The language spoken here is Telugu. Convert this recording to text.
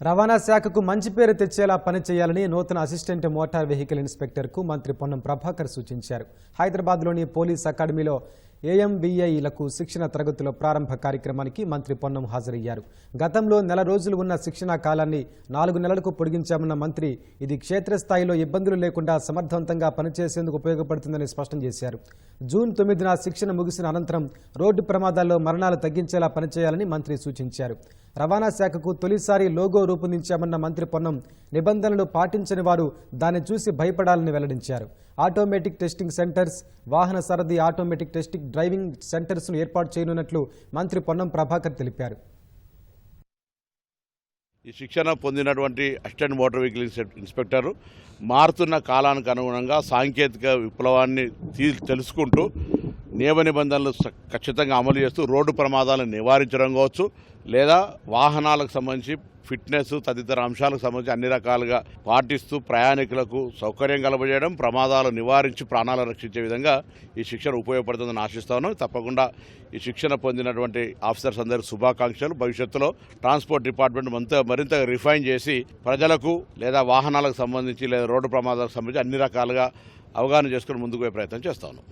రవాణా శాఖకు మంచి పేరు తెచ్చేలా పనిచేయాలని నూతన అసిస్టెంట్ మోటార్ వెహికల్ ఇన్స్పెక్టర్కు మంత్రి పొన్నం ప్రభాకర్ సూచించారు. హైదరాబాద్లోని పోలీస్ అకాడమీలో ఏఎంబీఐలకు శిక్షణ తరగతుల ప్రారంభ కార్యక్రమానికి మంత్రి పొన్నం హాజరయ్యారు. గతంలో నెల రోజులు ఉన్న శిక్షణా కాలాన్ని నాలుగు నెలలకు పొడిగించామన్న మంత్రి ఇది క్షేత్రస్థాయిలో ఇబ్బందులు లేకుండా సమర్థవంతంగా పనిచేసేందుకు ఉపయోగపడుతుందని స్పష్టం చేశారు. జూన్ తొమ్మిదిన శిక్షణ ముగిసిన అనంతరం రోడ్డు ప్రమాదాల్లో మరణాలు తగ్గించేలా పనిచేయాలని మంత్రి సూచించారు. రవాణా శాఖకు తొలిసారి లోగో రూపొందించామన్న మంత్రి పొన్నం నిబంధనలు పాటించని వారు దాన్ని చూసి భయపడాలని వెల్లడించారు. ఆటోమేటిక్ టెస్టింగ్ సెంటర్స్ వాహన సరది ఆటోమేటిక్ టెస్టింగ్ డ్రైవింగ్ సెంటర్స్ను ఏర్పాటు చేయనున్నట్లు మంత్రి పొన్నం ప్రభాకర్ తెలిపారు. ఈ శిక్షణ పొందినటువంటి అసిస్టెంట్ మోటార్ వెహికల్ ఇన్స్పెక్టర్ మారుతున్న కాలానికి అనుగుణంగా సాంకేతిక విప్లవాన్ని తీ తెలుసుకుంటూ నియమ నిబంధనలు ఖచ్చితంగా అమలు చేస్తూ రోడ్డు ప్రమాదాలను నివారించడం కావచ్చు లేదా వాహనాలకు సంబంధించి ఫిట్నెస్ తదితర అంశాలకు సంబంధించి అన్ని రకాలుగా పాటిస్తూ ప్రయాణికులకు సౌకర్యం కలపజేయడం ప్రమాదాలు నివారించి ప్రాణాలను రక్షించే విధంగా ఈ శిక్షణ ఉపయోగపడుతుందని ఆశిస్తాను తప్పకుండా ఈ శిక్షణ పొందినటువంటి ఆఫీసర్స్ అందరి శుభాకాంక్షలు. భవిష్యత్తులో ట్రాన్స్పోర్ట్ డిపార్ట్మెంట్ మంత మరింత రిఫైన్ చేసి ప్రజలకు లేదా వాహనాలకు సంబంధించి లేదా రోడ్డు ప్రమాదాలకు సంబంధించి అన్ని రకాలుగా అవగాహన చేసుకుని ముందుకు పోయే ప్రయత్నం చేస్తాను